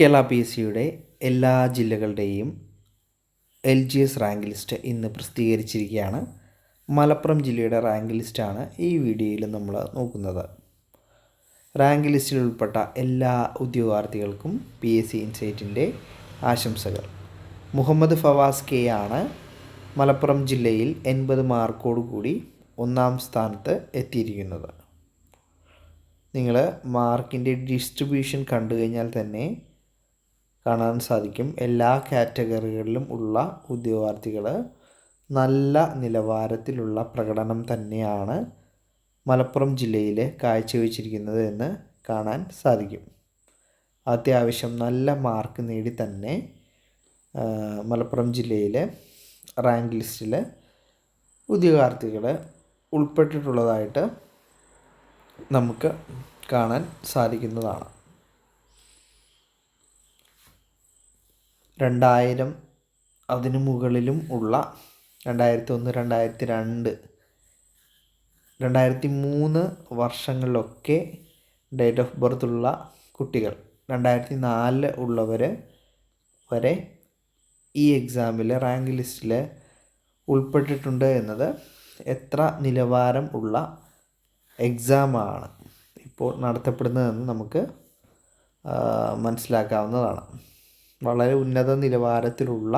Kerala P S സിയുടെ എല്ലാ ജില്ലകളുടെയും L G S rank list ഇന്ന് പ്രസിദ്ധീകരിച്ചിരിക്കുകയാണ്. മലപ്പുറം ജില്ലയുടെ റാങ്ക് ലിസ്റ്റാണ് ഈ വീഡിയോയിൽ നമ്മൾ നോക്കുന്നത്. റാങ്ക് ലിസ്റ്റിൽ ഉൾപ്പെട്ട എല്ലാ ഉദ്യോഗാർത്ഥികൾക്കും പി എസ് സി ഇൻസൈറ്റിന്റെ ആശംസകൾ. മുഹമ്മദ് ഫവാസ് കെ ആണ് മലപ്പുറം ജില്ലയിൽ എൺപത് മാർക്കോട് കൂടി ഒന്നാം സ്ഥാനത്ത് എത്തിയിരിക്കുന്നത്. നിങ്ങൾ മാർക്കിന്റെ ഡിസ്ട്രിബ്യൂഷൻ കണ്ടു കഴിഞ്ഞാൽ തന്നെ കാണാൻ സാധിക്കും. എല്ലാ കാറ്റഗറികളിലും ഉള്ള ഉദ്യോഗാർത്ഥികൾ നല്ല നിലവാരത്തിലുള്ള പ്രകടനം തന്നെയാണ് മലപ്പുറം ജില്ലയിൽ കാഴ്ചവെച്ചിരിക്കുന്നത് എന്ന് കാണാൻ സാധിക്കും. അത്യാവശ്യം നല്ല മാർക്ക് നേടി തന്നെ മലപ്പുറം ജില്ലയിലെ റാങ്ക് ലിസ്റ്റിൽ ഉദ്യോഗാർത്ഥികൾ ഉൾപ്പെട്ടിട്ടുള്ളതായിട്ട് നമുക്ക് കാണാൻ സാധിക്കുന്നതാണ്. രണ്ടായിരം അതിന് മുകളിലും ഉള്ള രണ്ടായിരത്തി ഒന്ന് രണ്ടായിരത്തി രണ്ട് രണ്ടായിരത്തി മൂന്ന് വർഷങ്ങളിലൊക്കെ ഡേറ്റ് ഓഫ് ബർത്ത് ഉള്ള കുട്ടികൾ രണ്ടായിരത്തി നാലിൽ ഉള്ളവർ വരെ ഈ എക്സാമിലെ റാങ്ക് ലിസ്റ്റിൽ ഉൾപ്പെട്ടിട്ടുണ്ട് എന്നത് എത്ര നിലവാരം ഉള്ള എക്സാമാണ് ഇപ്പോൾ നടത്തപ്പെടുന്നതെന്ന് നമുക്ക് മനസ്സിലാക്കാവുന്നതാണ്. വളരെ ഉന്നത നിലവാരത്തിലുള്ള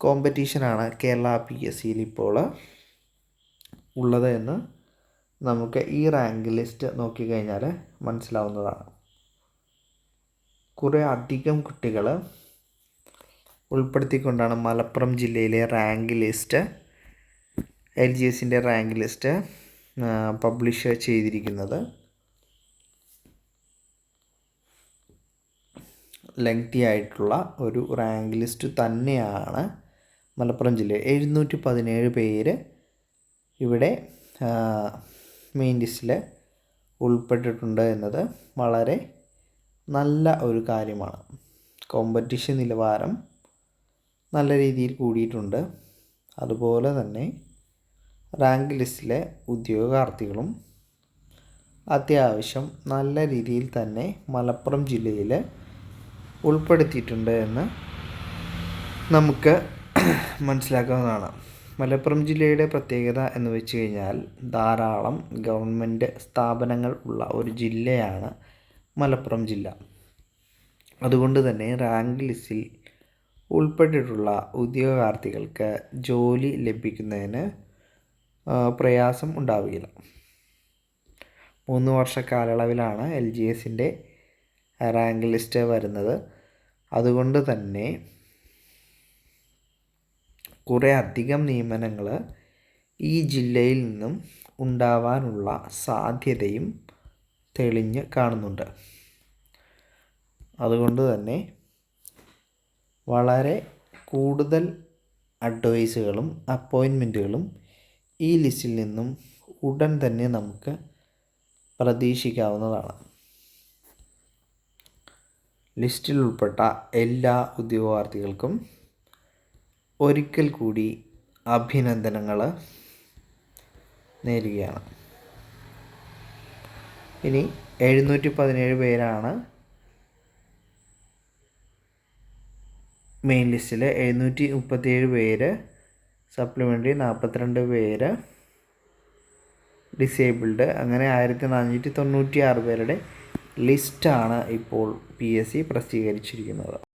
കോമ്പറ്റീഷനാണ് കേരള പി എസ് സിയിൽ ഇപ്പോൾ ഉള്ളത് എന്ന് നമുക്ക് ഈ റാങ്ക് ലിസ്റ്റ് നോക്കിക്കഴിഞ്ഞാൽ മനസ്സിലാവുന്നതാണ്. കുറേ അധികം കുട്ടികൾ ഉൾപ്പെടുത്തിക്കൊണ്ടാണ് മലപ്പുറം ജില്ലയിലെ റാങ്ക് ലിസ്റ്റ് എൽ ജി എസിന്റെ റാങ്ക് ലിസ്റ്റ് പബ്ലിഷ് ചെയ്തിരിക്കുന്നത്. ലെങ്തി ആയിട്ടുള്ള ഒരു റാങ്ക് ലിസ്റ്റ് തന്നെയാണ് മലപ്പുറം ജില്ലയിൽ എഴുന്നൂറ്റി പതിനേഴ് പേര് ഇവിടെ മെയിൻ ലിസ്റ്റിൽ ഉൾപ്പെട്ടിട്ടുണ്ട് എന്നത് വളരെ നല്ല ഒരു കാര്യമാണ്. കോമ്പറ്റീഷൻ നിലവാരം നല്ല രീതിയിൽ കൂടിയിട്ടുണ്ട്. അതുപോലെ തന്നെ റാങ്ക് ലിസ്റ്റിലെ ഉദ്യോഗാർത്ഥികളും അത്യാവശ്യം നല്ല രീതിയിൽ തന്നെ മലപ്പുറം ജില്ലയിൽ ഉൾപ്പെടുത്തിയിട്ടുണ്ട് എന്ന് നമുക്ക് മനസ്സിലാക്കാവുന്നതാണ്. മലപ്പുറം ജില്ലയുടെ പ്രത്യേകത എന്ന് വെച്ച് കഴിഞ്ഞാൽ ധാരാളം ഗവൺമെന്റ് സ്ഥാപനങ്ങൾ ഉള്ള ഒരു ജില്ലയാണ് മലപ്പുറം ജില്ല. അതുകൊണ്ട് തന്നെ റാങ്ക് ലിസ്റ്റിൽ ഉൾപ്പെട്ടിട്ടുള്ള ഉദ്യോഗാർത്ഥികൾക്ക് ജോലി ലഭിക്കുന്നതിന് പ്രയാസം ഉണ്ടാവുകയില്ല. മൂന്ന് വർഷ കാലയളവിലാണ് എൽ ജി എസിന്റെ റാങ്ക് ലിസ്റ്റ് വരുന്നത്. അതുകൊണ്ട് തന്നെ കുറേ അധികം നിയമനങ്ങൾ ഈ ജില്ലയിൽ നിന്നും ഉണ്ടാവാനുള്ള സാധ്യതയും തെളിഞ്ഞ് കാണുന്നുണ്ട്. അതുകൊണ്ട് തന്നെ വളരെ കൂടുതൽ അഡ്വൈസുകളും അപ്പോയിൻമെന്റുകളും ഈ ലിസ്റ്റിൽ നിന്നും ഉടൻ തന്നെ നമുക്ക് പ്രതീക്ഷിക്കാവുന്നതാണ്. ലിസ്റ്റിൽ ഉൾപ്പെട്ട എല്ലാ ഉദ്യോഗാർത്ഥികൾക്കും ഒരിക്കൽ കൂടി അഭിനന്ദനങ്ങൾ നേരുകയാണ്. ഇനി എഴുന്നൂറ്റി പതിനേഴ് പേരാണ് മെയിൻ ലിസ്റ്റിൽ എഴുന്നൂറ്റി മുപ്പത്തിയേഴ് പേര് സപ്ലിമെന്ററി നാൽപ്പത്തിരണ്ട് പേര് ഡിസേബിൾഡ്. അങ്ങനെ ആയിരത്തി നാനൂറ്റി തൊണ്ണൂറ്റി ആറ് പേരുടെ ലിസ്റ്റാണ് ഇപ്പോൾ പി എസ് സി പ്രസിദ്ധീകരിച്ചിരിക്കുന്നത്.